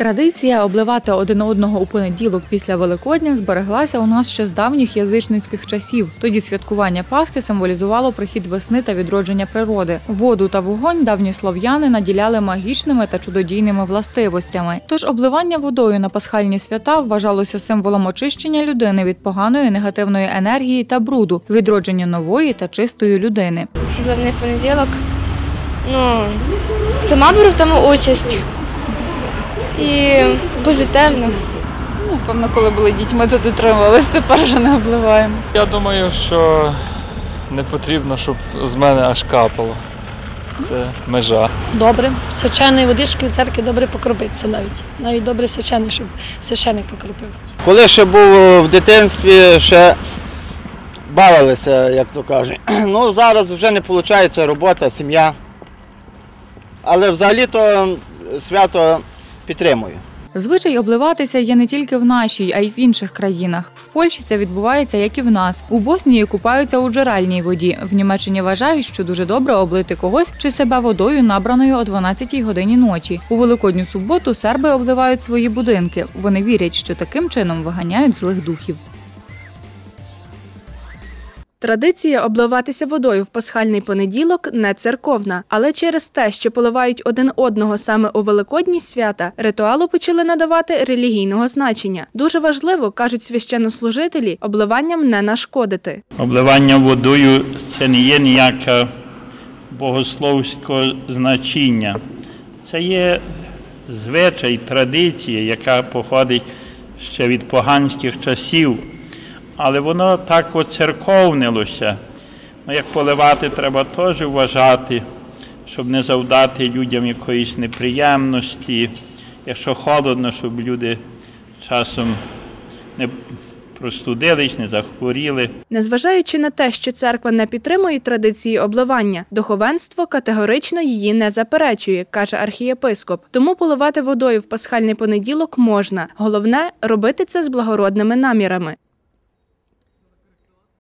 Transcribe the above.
Традиція обливати один одного у понеділок після Великодня збереглася у нас ще з давніх язичницьких часів. Тоді святкування Пасхи символізувало прихід весни та відродження природи. Воду та вогонь давні слов'яни наділяли магічними та чудодійними властивостями. Тож обливання водою на пасхальні свята вважалося символом очищення людини від поганої негативної енергії та бруду, відродження нової та чистої людини. Головний понеділок. Ну, сама беру в тому участь. І позитивно. Напевно, коли були дітьми, то дотримувалися, тепер вже не обливаємось. Я думаю, що не потрібно, щоб з мене аж капало. Це межа. Добре, свяченою водичкою в церкві добре покропитися навіть. Навіть добре свячений, щоб священик покропив. Коли ще був в дитинстві, ще бавилися, як то кажуть. Ну, зараз вже не виходить робота, сім'я. Але взагалі-то свято підтримую. Звичай обливатися є не тільки в нашій, а й в інших країнах. В Польщі це відбувається, як і в нас. У Боснії купаються у джерельній воді. В Німеччині вважають, що дуже добре облити когось чи себе водою, набраною о 12-й годині ночі. У великодню суботу серби обливають свої будинки. Вони вірять, що таким чином виганяють злих духів. Традиція обливатися водою в пасхальний понеділок не церковна, але через те, що поливають один одного саме у великодні свята, ритуалу почали надавати релігійного значення. Дуже важливо, кажуть священнослужителі, обливанням не нашкодити. Обливання водою це не є ніяке богословського значення. Це є звичай, традиція, яка походить ще від поганських часів. Але воно так оцерковнилося. Ну, як поливати, треба теж вважати, щоб не завдати людям якоїсь неприємності. Якщо холодно, щоб люди часом не простудились, не захворіли. Незважаючи на те, що церква не підтримує традиції обливання, духовенство категорично її не заперечує, каже архієпископ. Тому поливати водою в пасхальний понеділок можна. Головне робити це з благородними намірами.